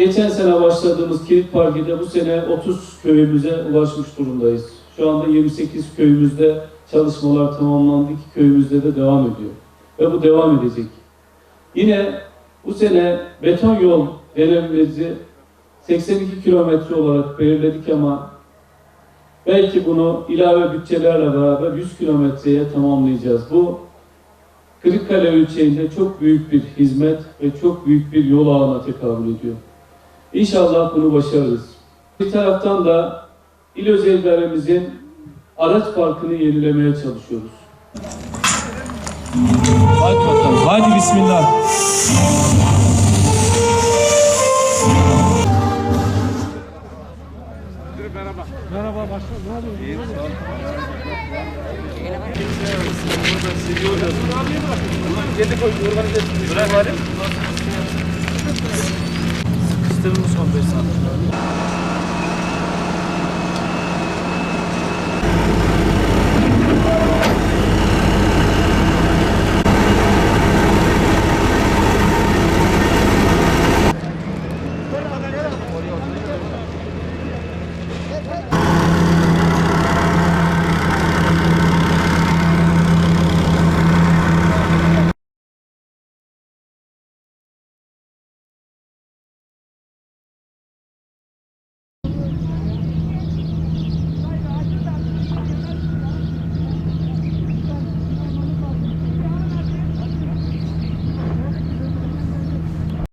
geçen sene başladığımız Kilit Parkı'da bu sene 30 köyümüze ulaşmış durumdayız. Şu anda 28 köyümüzde çalışmalar tamamlandı. İki köyümüzde de devam ediyor. Ve bu devam edecek. Yine bu sene beton yol denememizi 82 kilometre olarak belirledik ama belki bunu ilave bütçelerle beraber 100 kilometreye tamamlayacağız. Bu Kırıkkale ölçeğinde çok büyük bir hizmet ve çok büyük bir yol ağına tekabül ediyor. İnşallah bunu başarırız. Bir taraftan da il özellerimizin araç parkını yenilemeye çalışıyoruz. Hadi bakalım. Hadi bismillah. estamos conversando.